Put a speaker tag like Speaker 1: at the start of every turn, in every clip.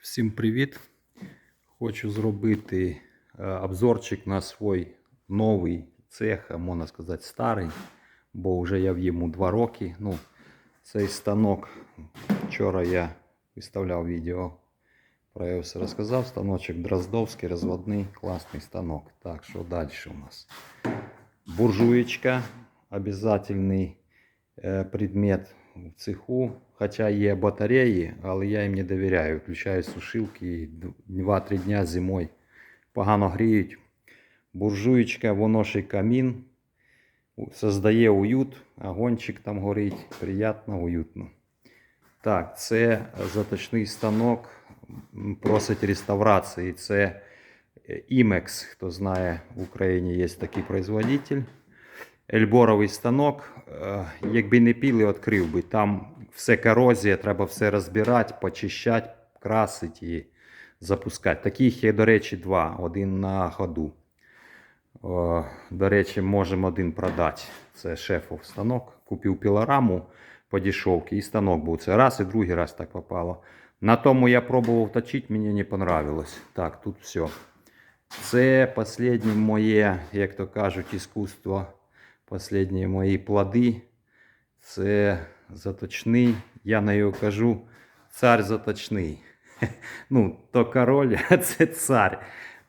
Speaker 1: Всім привіт! Хочу зробити е, обзорчик на свій новий цех, а можна сказати, старий, бо вже я в йому 2 роки. Ну, цей станок, вчора я виставляв відео, про його все розказав. Станочок Дроздовський, розводний, класний станок. Так, що далі у нас? Буржуєчка, обязательний е, предмет в цеху. Хоча є батареї, але я їм не довіряю. Включаю сушилки і 2-3 дня зимою погано гріють. Буржуєчка, воно ще камін. Создає уют, огончик там горить. Приємно, уютно. Так, це заточний станок. Просить реставрації. Це е, Imex, хто знає, в Україні є такий производитель. Ельборовий станок. Е, Якби не піли, відкрив би. Там все корозія, треба все розбирати, почищати, красити і запускати. Таких є, до речі, два. Один на ходу. О, До речі, можемо один продати. Це шефов станок. Купив пілораму по дешевці і станок був. Це раз і другий раз так попало. На тому я пробував точити, мені не понравилось. Так, тут все. Це останнє моє, як то кажуть, іскусство. Останні мої плоди. Це заточний. Я на його кажу цар заточний. Ну, то король, а це цар.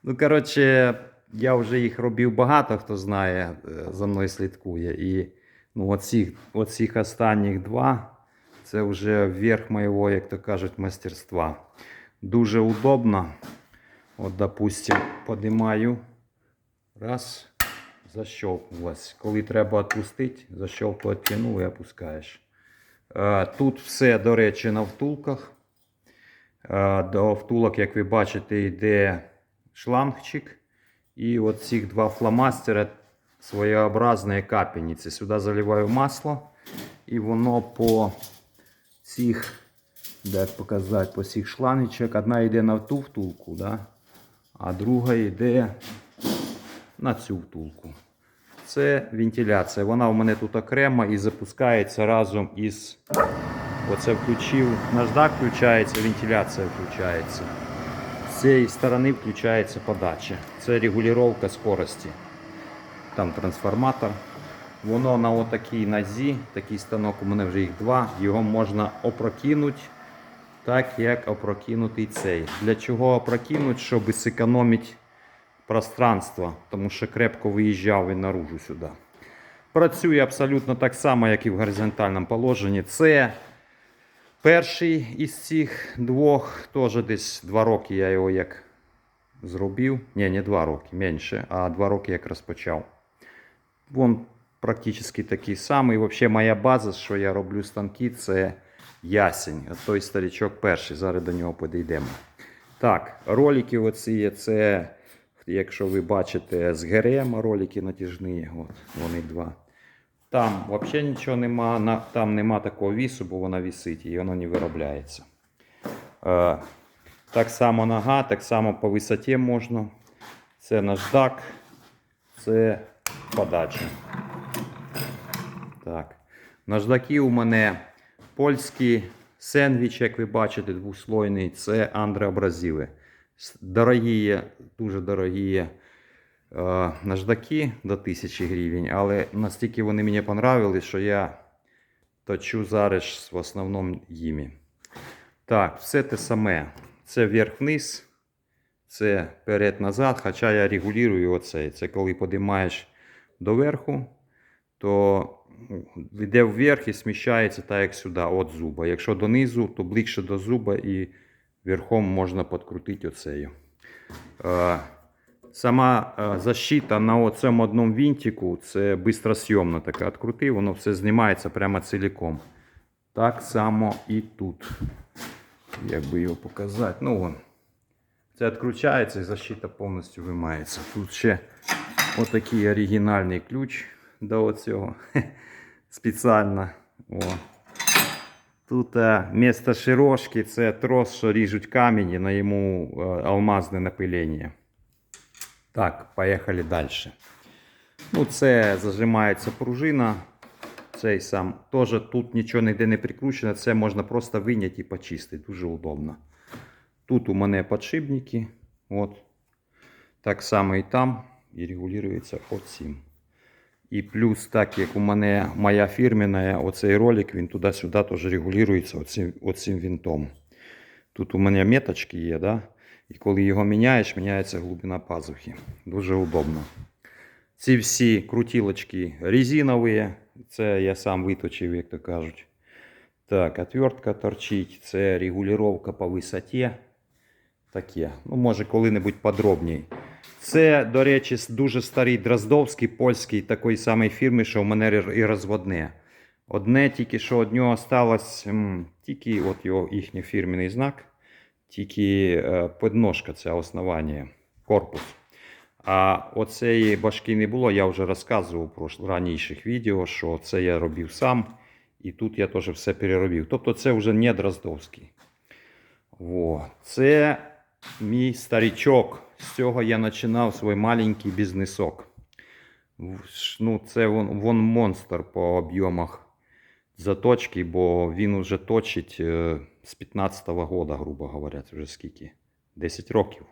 Speaker 1: Ну, коротше, я вже їх робив багато, хто знає, е, за мною слідкує. І ну, оцих, оцих останніх два це вже верх моєго, як то кажуть, мастерства. Дуже удобно. От, допустим, подимаю. Раз, защелкнулось. Коли треба відпустити, защелку відтягнув і опускаєш. Е, Тут все, до речі, на втулках. Е, До втулок, як ви бачите, йде шлангчик. І от ці два фломастера своєобразні капельниці. Сюди заливаю масло. І воно по цих, як показати, по цих шлангчик. Одна йде на ту втулку, да? а друга йде на цю втулку. Це вентиляція. Вона у мене тут окремо і запускається разом із. Оце включив. Наждак включається, вентиляція включається. З цієї сторони включається подача. Це регулювання скорості. Там трансформатор. Воно на отакій нозі, такий станок, у мене вже їх два. Його можна опрокинути, так як опрокинутий цей. Для чого опрокинути? Щоб зекономити пространство, тому що крепко виїжджав він наружу сюди. Працює абсолютно так само, як і в горизонтальному положенні. Це перший із цих двох, теж десь два роки я його як зробив. Ні, не два роки, менше, а два роки як розпочав. Вон практично такий самий. Взагалі моя база, що я роблю станки, це ясень. От той старичок перший, зараз до нього підійдемо. Так, ролики оці є, це, якщо ви бачите, з ГРМ ролики натяжні, от вони два. Там взагалі нічого нема, там нема такого вісу, бо вона вісить і воно не виробляється. Е, так само нога, так само по висоті можна. Це наждак, це подача. Так. Наждаки у мене польські сендвіч, як ви бачите, двослойний, це Андре Абразіви. С- Дорогі, дуже дорогі е, наждаки до 1000 гривень, але настільки вони мені понравились, що я точу зараз в основному їми. Так, все те саме. Це вверх-вниз, це перед-назад, хоча я регулюю оцей. Це коли подимаєш доверху, то ну, йде вверх і сміщається так, як сюди, от зуба. Якщо донизу, то ближче до зуба і верхом можна підкрутити оцею. Е, Сама е, защита на цьому одному вінтику, це бистросйомна така. Открутив, воно все знімається прямо ціліком. Так само і тут. Як би його показати? Ну, вон. Це відкручується і защита повністю вимається. Тут ще отакий оригінальний ключ до цього. Спеціально. О. Тут е, місто широшки це трос, що ріжуть камінь, і на йому е, алмазне напилення. Так, поїхали далі. Ну, це зажимається пружина. Цей сам. Теж тут нічого ніде не прикручено, це можна просто виняти і почистити. Дуже удобно. Тут у мене подшипники. От. Так само і там. І регулюється оцим. І плюс, так як у мене моя фірмена, оцей ролик, він туди-сюди теж регулюється оцим, оцим винтом. Тут у мене меточки є, да? і коли його міняєш, міняється глибина пазухи. Дуже удобно. Ці всі крутілочки резинові, це я сам виточив, як то кажуть. Так, отвертка торчить, це регулювання по висоті. Таке. Ну, може, коли-небудь подробніше. Це, до речі, дуже старий Дроздовський, польський, такої самої фірми, що в мене і розводне. Одне тільки, що від нього осталось, тільки от його їхній фірменний знак, тільки е, подножка, це основання, корпус. А оцеї башки не було, я вже розказував в прош- раніших відео, що це я робив сам, і тут я теж все переробив. Тобто це вже не Дроздовський. Во. Це мій старичок. З цього я починав свій маленький бізнесок. Ну, це вон, вон монстр по об'ємах заточки, бо він уже точить е, з 15-го года, грубо говоря, вже скільки? 10 років.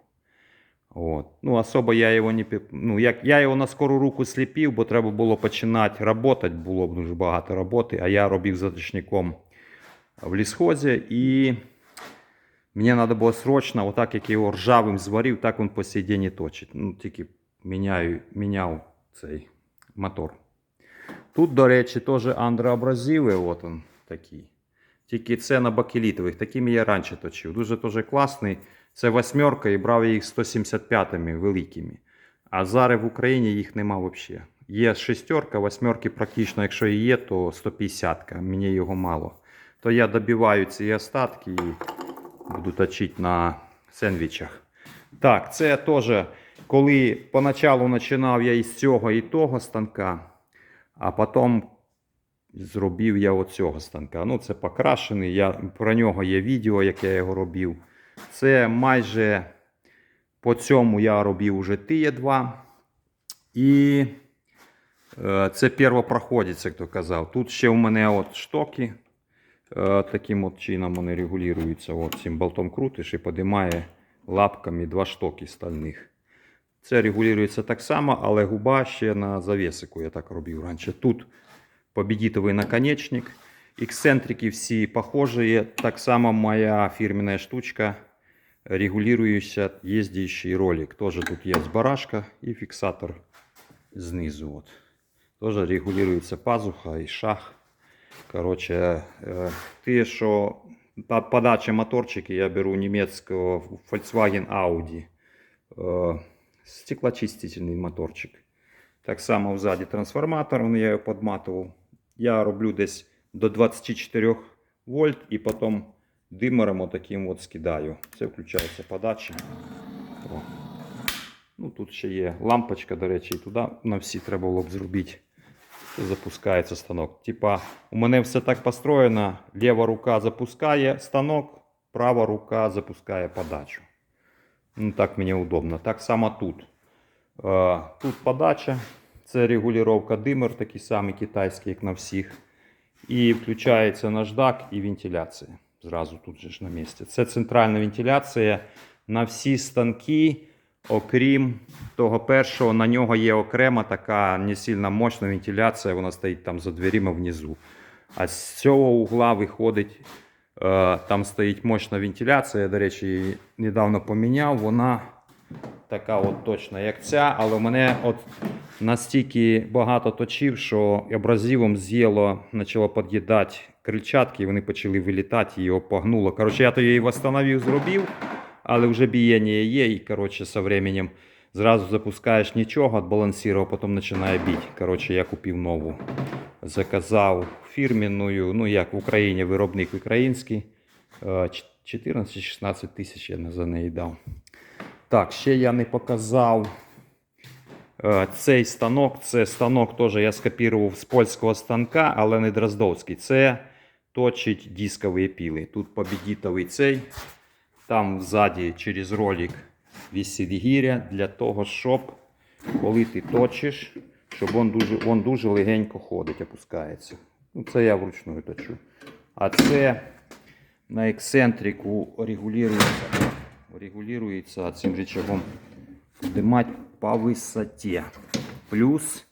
Speaker 1: От. Ну, особо я його не ну, як, я його на скору руку сліпів, бо треба було починати працювати, було б дуже багато роботи, а я робив заточником в лісхозі і мені треба було срочно, отак як я його ржавим зварив, так він по сей день і точить. Ну, тільки міняю, міняв цей мотор. Тут, до речі, теж андроабразиви, от він такий. Тільки це на бакелітових, такими я раніше точив. Дуже теж класний. Це восьмерка і брав їх 175-ми великими. А зараз в Україні їх нема взагалі. Є шестерка, восьмерки практично, якщо і є, то 150 мені його мало. То я добиваю ці остатки і буду точити на сендвічах. Так, це теж, коли поначалу починав я із цього і того станка, а потім зробив я оцього станка. Ну, це покрашений. Я, про нього є відео, як я його робив. Це майже по цьому я робив уже тіє два. І е, це первопроходець, як то казав. Тут ще у мене от штоки. Е, таким от чином вони регулюються. От цим болтом крутиш і підіймає лапками два штоки стальних. Це регулюється так само, але губа ще на завісику, я так робив раніше. Тут победитовий наконечник. Ексцентрики всі похожі. Так само моя фірменна штучка регулирующий ездящий ролик. Тоже тут есть барашка и фиксатор знизу. Тоже регулируется пазуха и шаг. Короче, е, те, що подача моторчики я беру немецкого Volkswagen Audi. Е, Стеклоочистительний моторчик. Так само взаді трансформатор, я його подматував. Я роблю десь до 24 вольт і потім димером отаким от скидаю. Це включається подача. О. Ну, тут ще є лампочка, до речі, і на всі треба було б зробити. Це запускається станок. Типа, у мене все так построєно. Ліва рука запускає станок, права рука запускає подачу. Ну, так мені удобно. Так само тут. Е, Тут подача, це регулювання димер, такий самий китайський, як на всіх. І включається наждак і вентиляція. Зразу тут же на місці. Це центральна вентиляція на всі станки, окрім того першого, на нього є окрема така не сильно мощна вентиляція, вона стоїть там за дверима внизу. А з цього угла виходить, е, там стоїть мощна вентиляція. Я, до речі, її недавно поміняв. Вона така от точна, як ця, але в мене от настільки багато точив, що абразивом з'їло, почало під'їдати крильчатки, і вони почали вилітати, його погнуло. Коротше, я то її встановив, зробив, але вже бієння є, і коротше, со временем зразу запускаєш нічого, відбалансував, потім починає бити. Коротше, я купив нову. Заказав фірменную, ну як в Україні виробник український. е, 14-16 тисяч я за неї дав. Так, ще я не показав е, цей станок. Це станок теж я скопірував з польського станка, але не Дроздовський. Це точить дискові піли. Тут победітовий цей. Там ззаді через ролик висить гіря для того, щоб коли ти точиш, щоб він дуже, він дуже легенько ходить, опускається. Ну, це я вручну точу. А це на ексцентрику регулюється. регулируется цим рычагом поднимать по высоте. Плюс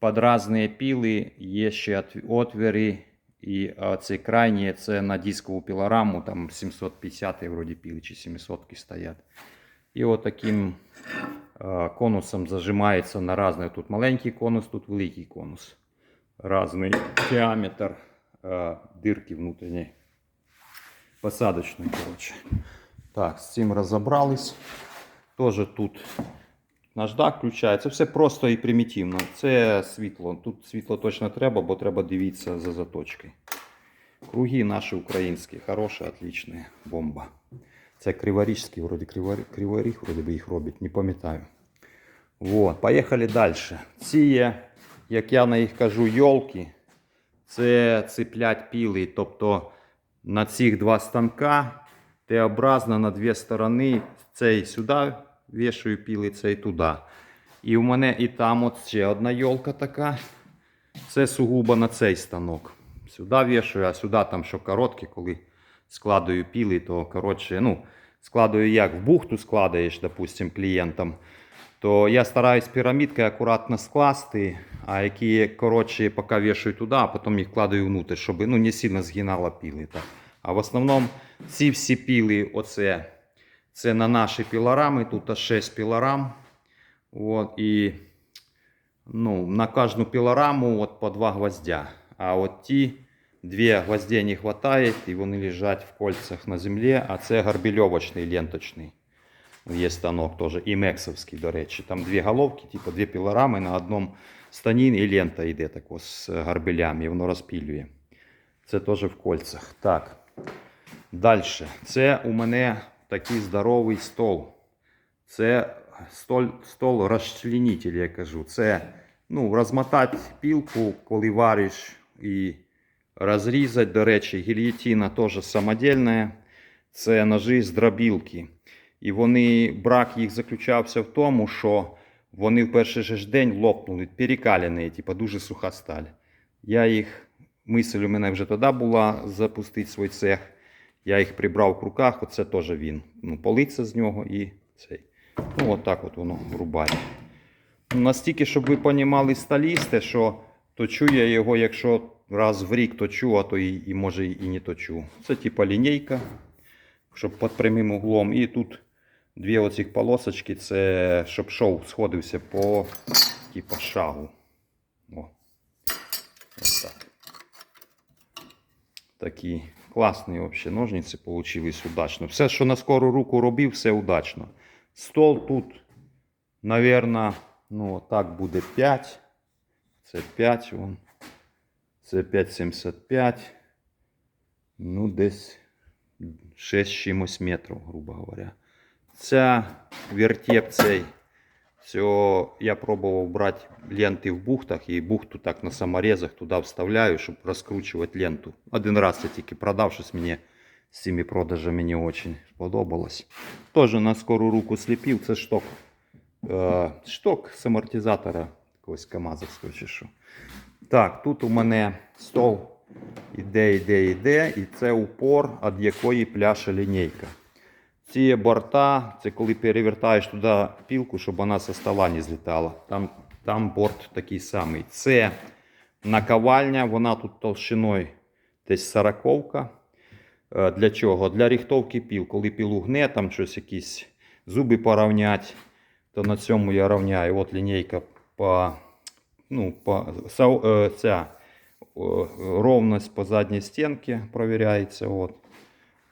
Speaker 1: під різні піли є ще от- отвори. І а, це крайні, це на дискову пілораму, там 750 вроді піли чи 700 стоять. І от таким а, конусом зажимається на різний. Тут маленький конус, тут великий конус. Разний діаметр а, дирки внутрішньої. Посадочної, коротше. Так, з цим розібрались. Тоже тут наждак включається. Все просто і примітивно. Це світло. Тут світло точно треба, бо треба дивитися за заточкою. Круги наші українські, хороші, отличні, бомба. Це криворіжські, вроді криворіг, вроді би їх робить, не пам'ятаю. Вот, поїхали далі. Ці є, як я на їх кажу, йолки. Це циплять піли. Тобто на цих два станка Т-образно на дві сторони. Цей сюди вішаю піли, цей туди. І в мене і там от ще одна йолка така. Це сугубо на цей станок. Сюди вішаю, а сюди там що коротке, коли складаю піли, то коротше, ну, складаю як в бухту складаєш, допустим, клієнтам. То я стараюсь пірамідкою акуратно скласти, а які коротші поки вішаю туди, а потім їх кладаю внутрь, щоб ну, не сильно згинало піли. Так. А в основному ці всі піли, оце, це на наші пілорами, тут аж 6 пілорам. От, і ну, на кожну пілораму от, по два гвоздя. А от ті дві гвозді не вистачає, і вони лежать в кольцях на землі, а це гарбільовочний ленточний. Є станок теж, і мексовський, до речі. Там дві головки, типу дві пілорами на одному стані, і лента йде тако з гарбелями, і воно розпілює. Це теж в кольцях. Так. Далі. Це у мене такий здоровий стол. Це стол, стол розчленитель, я кажу. Це ну, розмотати пілку, коли вариш, і розрізати. До речі, гільйотина теж самодільна. Це ножи з дробілки. І вони, брак їх заключався в тому, що вони в перший же день лопнули, перекалені, типу дуже суха сталь. Я їх, мисль у мене вже тоді була запустити свій цех. Я їх прибрав в руках, оце теж він. Ну, политься з нього і цей. Ну, отак от воно рубає. Ну, Настільки, щоб ви понімали сталісти, що точу я його, якщо раз в рік точу, а то і, і може і не точу. Це типа лінійка, щоб під прямим углом. І тут дві оцих полосочки, це щоб шов сходився по типа шагу. О. Ось так. Такі класні вообще ножниці получились удачно. Все, що на скору руку робив, все удачно. Стол тут, наверное, ну так буде 5. Це 5 вон. Це 5,75. Ну, десь 6 чимось метрів, грубо говоря. Ця вертеп цей. Все, я пробував брати ленти в бухтах і бухту так на саморезах туди вставляю, щоб розкручувати ленту. Один раз я тільки продав, щось мені з цими продажами не дуже сподобалось. Теж на скору руку сліпів, це шток. Е, шток з амортизатора якогось КАМАЗовського чи. Так, тут у мене стол іде, іде, іде, і це упор, від якої пляше лінійка. Ці борта, це коли перевертаєш туди пілку, щоб вона зі стола не злітала. Там, там борт такий самий. Це наковальня, вона тут толщиною десь сороковка. Е, Для чого? Для ріхтовки піл. Коли пілу гне, там щось якісь зуби порівняти, то на цьому я рівняю. От лінійка по, ну, по е, ця ровність по задній стінці провіряється.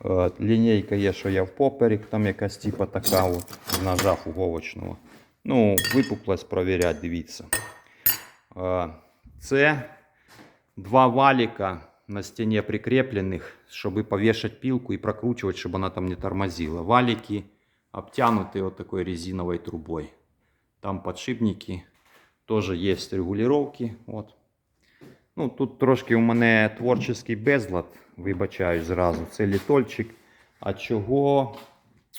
Speaker 1: Е, Лінійка є, що я в поперек, там якась типа така от, ножа фуговочного. Ну, випуклость провіряти, дивіться. Е, Це два валіка на стіні прикреплених, щоб повішати пілку і прокручувати, щоб вона там не тормозила. Валики обтянуті от такой резиновой трубой. Там подшипники, теж є регулировки. От. Ну, тут трошки у мене творчий безлад, вибачаю зразу. Це літольчик. А чого?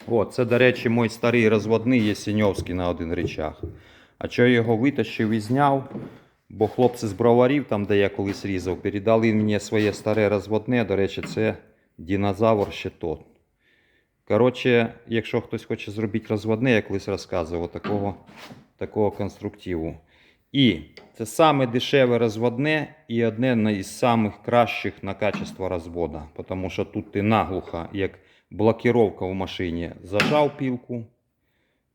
Speaker 1: О, це, до речі, мій старий розводний Єсеньовський на один речах. А чого я його витащив і зняв? Бо хлопці з броварів, там, де я колись різав, передали мені своє старе розводне. До речі, це динозавр ще тот. Коротше, якщо хтось хоче зробити розводне, я колись розказував, такого, такого конструктиву. І це саме дешеве розводне і одне із самих кращих на качество розвода. Тому що тут ти наглухо, як блокировка в машині, зажав пілку,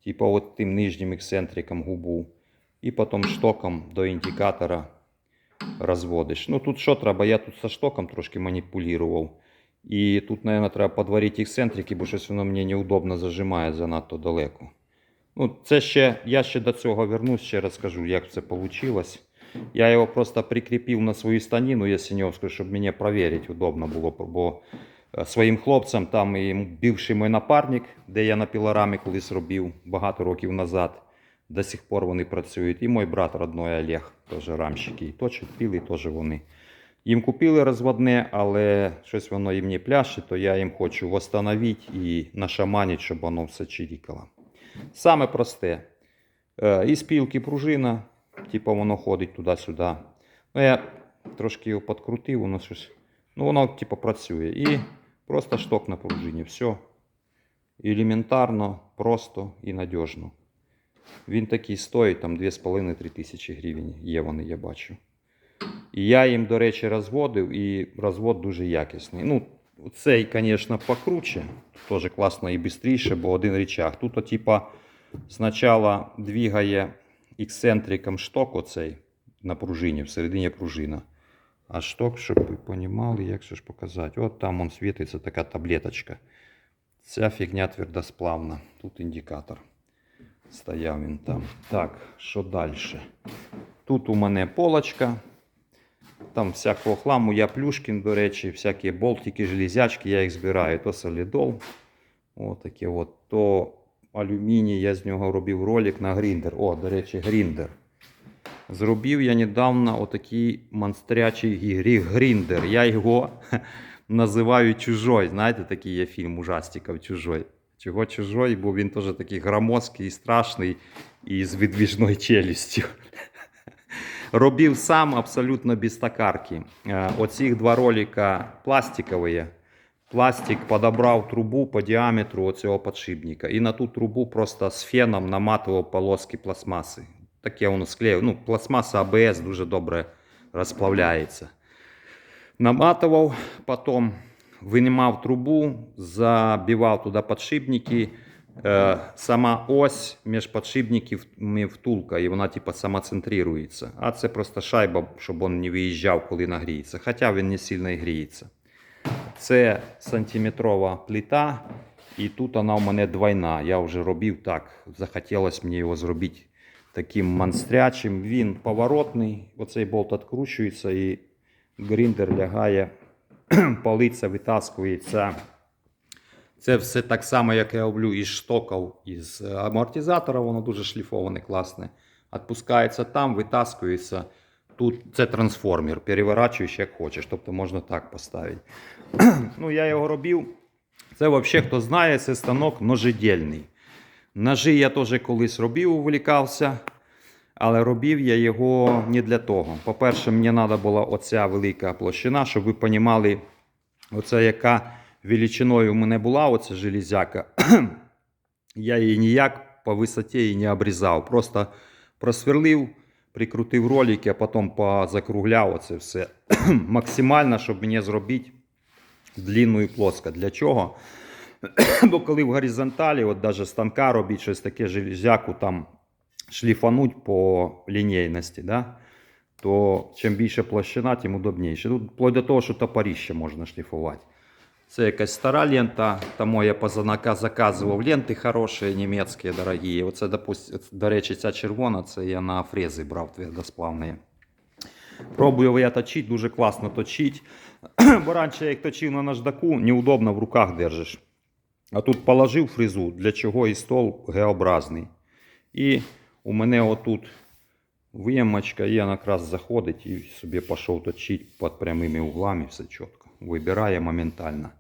Speaker 1: типу от тим нижнім ексцентриком губу, і потім штоком до індикатора розводиш. Ну тут що треба? Я тут со штоком трошки маніпулював. І тут, мабуть, треба подварити ексцентрики, бо щось воно мені неудобно зажимає занадто далеко. Ну, це ще, я ще до цього вернусь, ще розкажу, як це вийшло. Я його просто прикріпив на свою станину ясеньовську, щоб мені перевірити удобно було. Бо е, своїм хлопцям там і бивший мій напарник, де я на пілорамі колись робив багато років назад. До сих пор вони працюють. І мій брат родной Олег, теж рамщики, і точать піли, теж вони. Їм купили розводне, але щось воно їм не пляше, то я їм хочу восстановити і нашаманити, щоб воно все чирікало. Саме просте. Е, Із пілки пружина, типу воно ходить туди-сюди. Ну, я трошки його підкрутив, воно щось. Ну, воно типу працює. І просто шток на пружині. Все. Елементарно, просто і надіжно. Він такий стоїть там 2,5-3 тисячі гривень. Є вони, я бачу. І я їм, до речі, розводив, і розвод дуже якісний. Ну, цей, звісно, покруче, теж класно і швидше, бо один рычаг. Тут, типа, спочатку двигає ексцентриком шток оцей на пружині, всередині пружина. А шток, щоб ви розуміли, як же ж показати. От там он світиться така таблеточка. Ця фігня твердосплавна. Тут індикатор. Стояв він там. Так, що далі? Тут у мене полочка. Там всякого хламу, я Плюшкін, до речі, всякі болтики, железячки, я їх збираю. То солідол, отаке от, то алюміній, я з нього робив ролик на гріндер. О, до речі, гріндер. Зробив я недавно отакий монстрячий грі- гріндер. Я його називаю чужой. Знаєте, такий є фільм ужастиків чужой. Чого чужой? Бо він теж такий громоздкий і страшний і з видвіжною челюстю. Робив сам абсолютно без токарки. Е, Оці два ролика пластикові. Пластик подобрав трубу по діаметру цього подшипника. І на ту трубу просто з феном наматував полоски пластмаси. Таке воно склеїв. Ну, пластмаса АБС дуже добре розплавляється. Наматував, потім винімав трубу, забивав туди подшипники. Е, сама ось між подшипниками втулка, і вона типа самоцентрується. А це просто шайба, щоб він не виїжджав, коли нагріється. Хоча він не сильно і гріється. Це сантиметрова плита, і тут вона у мене двойна. Я вже робив так. Захотілося мені його зробити таким монстрячим. Він поворотний. Оцей болт відкручується і гріндер лягає, полиця витаскується. Це все так само, як я роблю із штоків, із е, амортизатора, воно дуже шліфоване, класне. Відпускається там, витаскується. Тут це трансформер, переворачуєш як хочеш, тобто можна так поставити. ну, я його робив. Це взагалі, хто знає, це станок ножедільний. Ножи я теж колись робив, увлікався, але робив я його не для того. По-перше, мені треба була оця велика площина, щоб ви розуміли, оце яка величиною у мене була оця железяка. я її ніяк по висоті і не обрізав. Просто просверлив, прикрутив ролики, а потім позакругляв оце все максимально, щоб мені зробити длинну і плоско. Для чого? Бо коли в горизонталі, от навіть станка робить щось таке железяку там шліфануть по лінійності, да? то чим більше площина, тим удобніше. Тут вплоть до того, що топоріще можна шліфувати. Це якась стара лента, тому я заказував ленти хороші, німецькі, дорогі. Оце, допустим, до речі, ця червона, це я на фрези брав твердосплавні. Пробую я точити, дуже класно точить. Бо раніше, як точив на наждаку, неудобно в руках держиш. А тут положив фрезу, для чого і стол Г-образний. І у мене отут виємочка, і вона якраз заходить і собі пішов точити під прямими углами, все чітко. Вибирає моментально.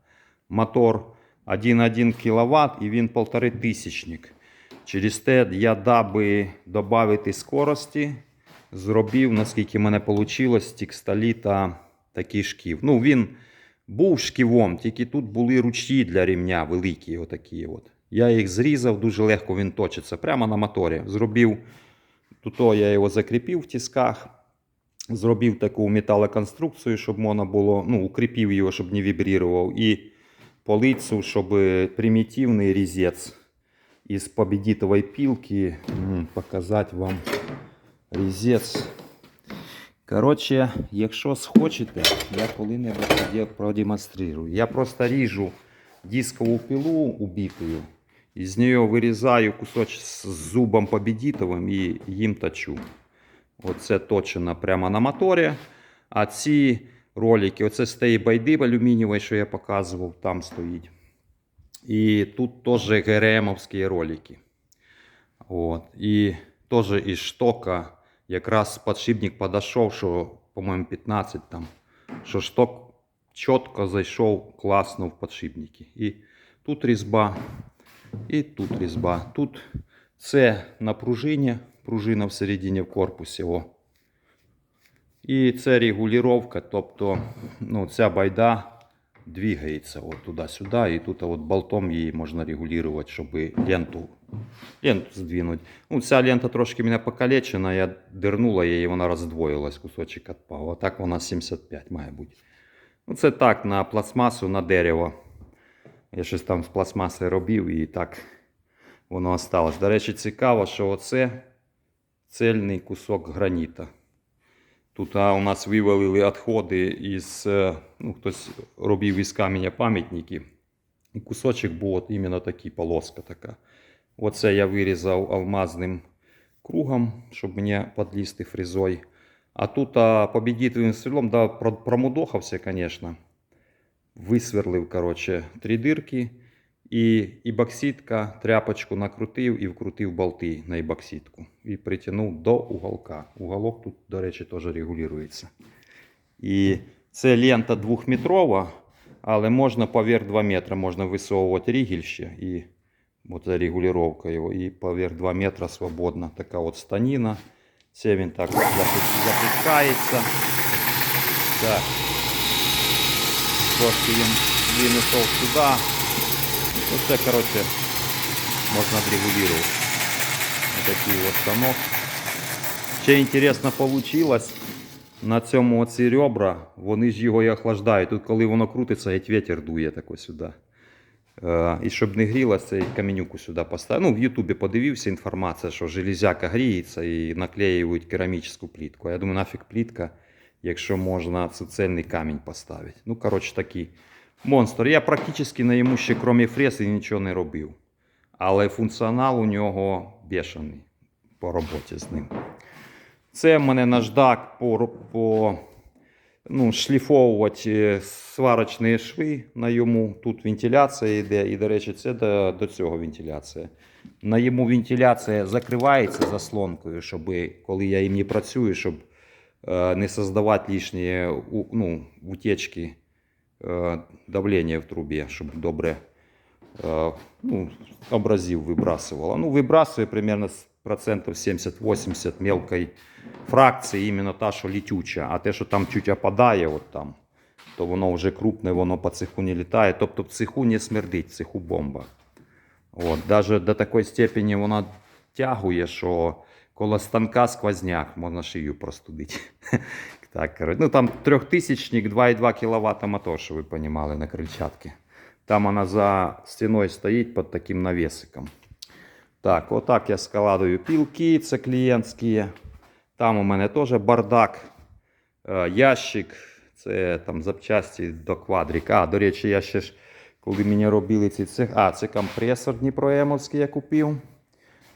Speaker 1: Мотор 1,1 кВт і він 1,5 тисячник. Через те я, даби додати скорості, зробив, наскільки мене вийшло, з текстоліта такий шків. Ну, він був шківом, тільки тут були ручі для рівня великі. Отакі от. Я їх зрізав, дуже легко він точиться. Прямо на моторі. Зробив, тут я його закріпив в тисках. Зробив таку металоконструкцію, щоб можна було, ну, укріпив його, щоб не вібрував. І полицю, щоб примітивний різець із победитової пілки показати вам різець. Коротше, якщо схочете, я коли-небудь продемонструю. Я просто ріжу дискову пилу убитую, із неї вирізаю кусочок з зубом победитовим і їм точу. Оце точено прямо на моторі. А ці ролики, оце байди алюмінієвої, що я показував, там стоїть. І тут теж ГРМовські ролики. От. І теж із штока якраз подшипник подошов, що, по-моєму, 15 там, що шток чітко зайшов класно в подшипники. І тут різьба, і тут різьба. Тут це на пружині, пружина всередині в корпусі. О. І це регулювання, тобто ну, ця байда двигається от туди-сюди, і тут от болтом її можна регулювати, щоб ленту, ленту здвинути. Ну, ця лента трошки мене покалечена, я дернула її, вона роздвоїлась, кусочок відпав. А так вона 75 має бути. Ну, це так, на пластмасу, на дерево. Я щось там з пластмаси робив і так воно осталось. До речі, цікаво, що оце цельний кусок граніта. Тут у нас вивалили відходи із, е, ну, хтось робив із каменя пам'ятники. І кусочок був от іменно такий, полоска така. Оце я вирізав алмазним кругом, щоб мені підлізти фрезой. А тут а, победителем стрілом, да, про- промудохався, звісно. Висверлив, коротше, три дирки. І, і бокситка, тряпочку накрутив і вкрутив болти на ібокситку. І притягнув до уголка. Уголок тут, до речі, теж регулюється. І це лента двохметрова, але можна поверх 2 метри, можна висовувати рігель ще. І от регулювання його. І поверх 2 метри свободно. Така от станіна. Це він так запу- запускається. Так. Трошки він винесов сюди. Оце, коротше, можна регулювати. Ось такий от станок. Ще інтересно вийшло. На цьому оці ребра, вони ж його і охлаждають. Тут, коли воно крутиться, геть вітер дує тако сюди. Е, і не грілося, цей каменюку сюди поставив. Ну, в Ютубі подивився інформація, що железяка гріється і наклеюють керамічну плітку. Я думаю, нафіг плітка, якщо можна цельний камінь поставити. Ну, коротше, такий монстр. Я практично на йому ще, крім фреси, нічого не робив. Але функціонал у нього бешений по роботі з ним. Це в мене наждак по, по ну, шліфовувати сварочні шви на йому. Тут вентиляція йде, і, до речі, це до, до цього вентиляція. На йому вентиляція закривається заслонкою, щоб коли я їм не працюю, щоб е, не создавати лишні ну, утечки давлення в трубі, щоб добре е, ну, абразив вибрасывала. Ну, вибрасує примерно процентів 70-80 мелкої фракції, іменно та, що літюча, а те, що там чуть опадає, от там, то воно вже крупне, воно по цеху не літає. Тобто в цеху не смердить, цеху бомба. От, даже до такої степені вона тягує, що коло станка сквозняк, можна шию простудити. Так, ну там трьохтисячник, 2,2 кВт мотор, що ви розуміли, на крильчатці. Там вона за стіною стоїть під таким навісиком. Так, отак я складую пілки, це клієнтські. Там у мене теж бардак, е, ящик, це там запчасті до квадрика. А, до речі, я ще ж, коли мені робили ці цех. А, це компресор Дніпроемовський я купив.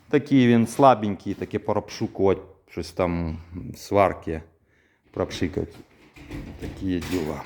Speaker 1: Такий він слабенький, таке поробшукувати, щось там сварки пропшикати. Такие діла.